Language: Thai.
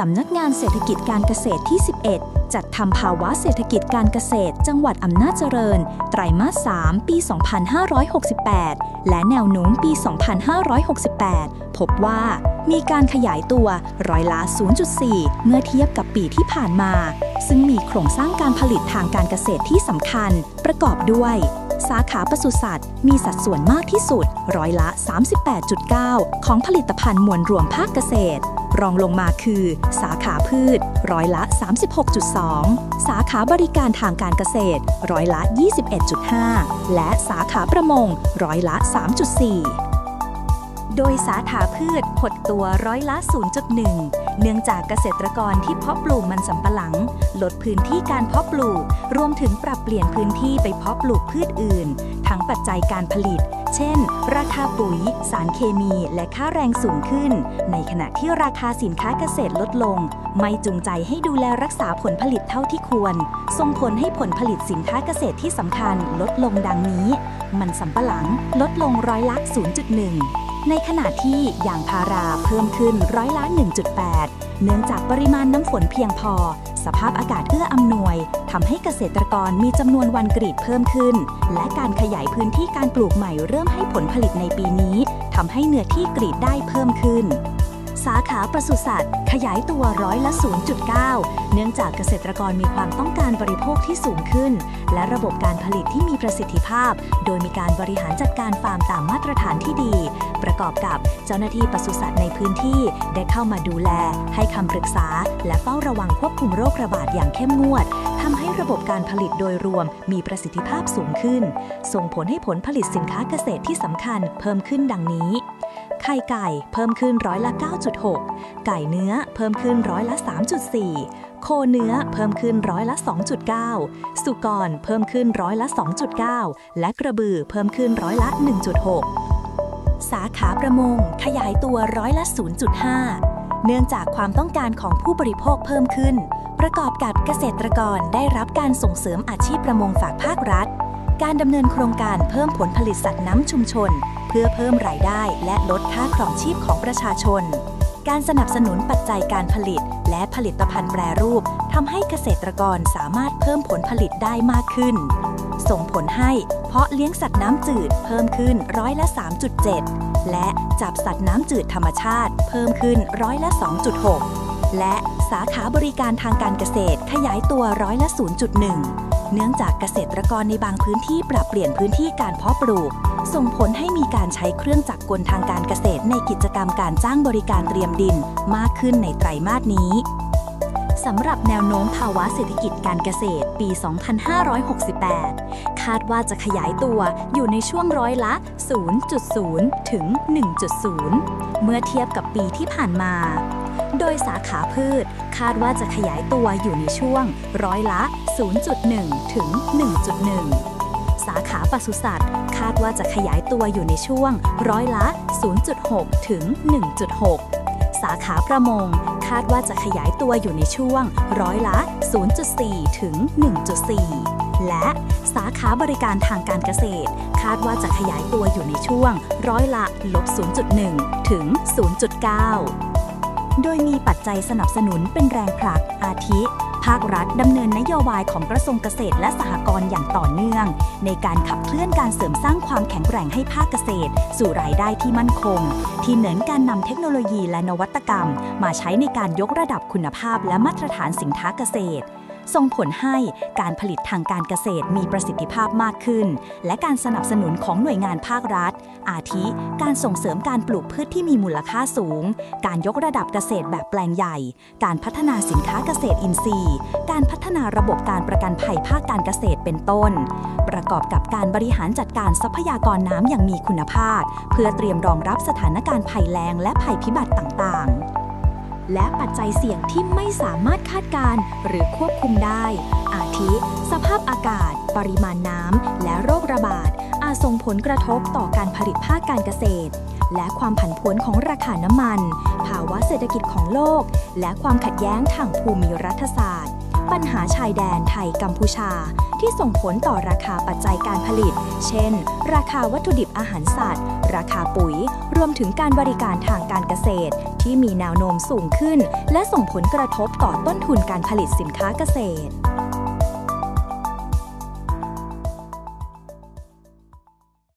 สำนักงานเศรษฐกิจการเกษตรที่ 11 จัดทำภาวะเศรษฐกิจการเกษตร จังหวัดอำนาจเจริญ ไตรมาส 3 ปี 2568 และแนวโน้มปี 2568 พบว่ามีการขยายตัวร้อยละ 0.4 เมื่อเทียบกับปีที่ผ่านมา ซึ่งมีโครงสร้างการผลิตทางการเกษตรที่สำคัญ ประกอบด้วย สาขาปศุสัตว์ มีสัดส่วนมากที่สุด ร้อยละ 38.9 ของผลิตภัณฑ์มวลรวมภาคเกษตร รองลงมาคือ สาขาพืช ร้อยละ 36.2 สาขาบริการทางการเกษตร ร้อยละ 21.5 และสาขาประมง ร้อยละ 3.4โดยสาขาพืชหดตัวร้อยละ 0.1 เนื่องจากเกษตรกรที่เพาะปลูกมันสำปะหลัง ลดพื้นที่การเพาะปลูก รวมถึงปรับเปลี่ยนพื้นที่ไปเพาะปลูกพืชอื่น ทั้งปัจจัยการผลิต เช่น ราคาปุ๋ย สารเคมี และค่าแรงสูงขึ้น ในขณะที่ราคาสินค้าเกษตรลดลง ไม่จูงใจให้ดูแลรักษาผลผลิตเท่าที่ควร ส่งผลให้ผลผลิตสินค้าเกษตรที่สำคัญลดลงดังนี้ มันสำปะหลังลดลงร้อยละ 0.1 ในขณะที่ยางพาราเพิ่มขึ้นร้อยละ 1.8 เนื่องจากปริมาณน้ำฝนเพียงพอ สภาพอากาศเอื้ออำนวยทำให้เกษตรกรมีจำนวนวันกรีดเพิ่มขึ้น และการขยายพื้นที่การปลูกใหม่เริ่มให้ผลผลิตในปีนี้ทำให้เนื้อที่กรีดได้เพิ่มขึ้น สาขาปศุสัตว์ ขยายตัวร้อยละ 0.9 เนื่องจากเกษตรกรมีความต้องการบริโภคที่สูงขึ้น และระบบการผลิตที่มีประสิทธิภาพ โดยมีการบริหารจัดการฟาร์มตามมาตรฐานที่ดี ประกอบกับเจ้าหน้าที่ปศุสัตว์ในพื้นที่ได้เข้ามาดูแล ให้คำปรึกษา และเฝ้าระวังควบคุมโรคระบาดอย่างเข้มงวดทำให้ระบบการผลิตโดยรวมมีประสิทธิภาพสูงขึ้น ส่งผลให้ผลผลิตสินค้าเกษตรที่สำคัญเพิ่มขึ้นดังนี้ ไข่ไก่เพิ่มขึ้นร้อยละ 9.6 ไก่เนื้อเพิ่มขึ้นร้อยละ 3.4 โคเนื้อเพิ่มขึ้นร้อยละ 2.9 สุกรเพิ่มขึ้นร้อยละ 2.9 และกระบือเพิ่มขึ้นร้อยละ 1.6 สาขาประมงขยายตัวร้อยละ 0.5 เนื่องจากความต้องการของผู้บริโภคเพิ่มขึ้น ประกอบกับเกษตรกรได้รับการส่งเสริมอาชีพประมงฝากภาครัฐ การดำเนินโครงการเพิ่มผลผลิตสัตว์น้ำชุมชน พื่อเพิ่มรายได้และลดค่าครองชีพของประชาชน การสนับสนุนปัจจัยการผลิต และผลิตภัณฑ์แปรรูปทำให้เกษตรกรสามารถเพิ่มผลผลิตได้มากขึ้น ส่งผลให้เพาะเลี้ยงสัตว์น้ำจืดเพิ่มขึ้นร้อยละ 3.7 และจับสัตว์น้ำจืดธรรมชาติ เพิ่มขึ้นร้อยละ 2.6 และสาขาบริการทางการเกษตรขยายตัวร้อยละ 0.1 เนื่องจากเกษตรกรในบางพื้นที่ปรับเปลี่ยนพื้นที่การเพาะปลูก ส่งผลให้มีการใช้เครื่องจักรกลทางการเกษตรในกิจกรรมการจ้างบริการเตรียมดินมากขึ้นในไตรมาสนี้สำหรับแนวโน้มภาวะเศรษฐกิจการเกษตรปี 2568 คาดว่าจะขยายตัวอยู่ในช่วงร้อยละ 0.0 ถึง 1.0 เมื่อเทียบกับปีที่ผ่านมา โดยสาขาพืชคาดว่าจะขยายตัวอยู่ในช่วงร้อยละ 0.1 ถึง 1.1 สาขาปศุสัตว์ คาดว่าจะขยายตัวอยู่ในช่วงร้อยละ 0.6 ถึง 1.6 สาขาประมง คาดว่าจะขยายตัวอยู่ในช่วงร้อยละ 0.4 ถึง 1.4 และสาขาบริการทางการเกษตร คาดว่าจะขยายตัวอยู่ในช่วงร้อยละลบ 0.1 ถึง 0.9 โดยมีปัจจัยสนับสนุนเป็นแรงผลักอาทิ ภาครัฐดำเนินนโยบายของกระทรวงเกษตรและสหกรณ์อย่างต่อเนื่อง ในการขับเคลื่อนการเสริมสร้างความแข็งแกร่งให้ภาคเกษตร สู่รายได้ที่มั่นคง ที่เน้นการนำเทคโนโลยีและนวัตกรรม มาใช้ในการยกระดับคุณภาพและมาตรฐานสินค้าเกษตร ส่งผลให้การผลิตทางการเกษตรมีประสิทธิภาพมากขึ้น และการสนับสนุนของหน่วยงานภาครัฐ อาทิ การส่งเสริมการปลูกพืชที่มีมูลค่าสูง การยกระดับเกษตรแบบแปลงใหญ่ การพัฒนาสินค้าเกษตรอินทรีย์ การพัฒนาระบบการประกันภัยภาคการเกษตรเป็นต้น ประกอบกับการบริหารจัดการทรัพยากรน้ำอย่างมีคุณภาพ เพื่อเตรียมรองรับสถานการณ์ภัยแล้งและภัยพิบัติต่างๆ และปัจจัยเสี่ยงที่ไม่สามารถคาดการณ์หรือควบคุมได้ อาทิ สภาพอากาศ ปริมาณน้ำ และโรคระบาด อาจส่งผลกระทบต่อการผลิตภาคการเกษตร และความผันผวนของราคาน้ำมัน ภาวะเศรษฐกิจของโลก และความขัดแย้งทางภูมิรัฐศาสตร์ ปัญหาชายแดนไทยกัมพูชา ที่ส่งผลต่อราคาปัจจัยการผลิต เช่น ราคาวัตถุดิบอาหารสัตว์ ราคาปุ๋ย รวมถึงการบริการทางการเกษตร ที่มีแนวโน้มสูงขึ้น และส่งผลกระทบต่อต้นทุนการผลิตสินค้าเกษตร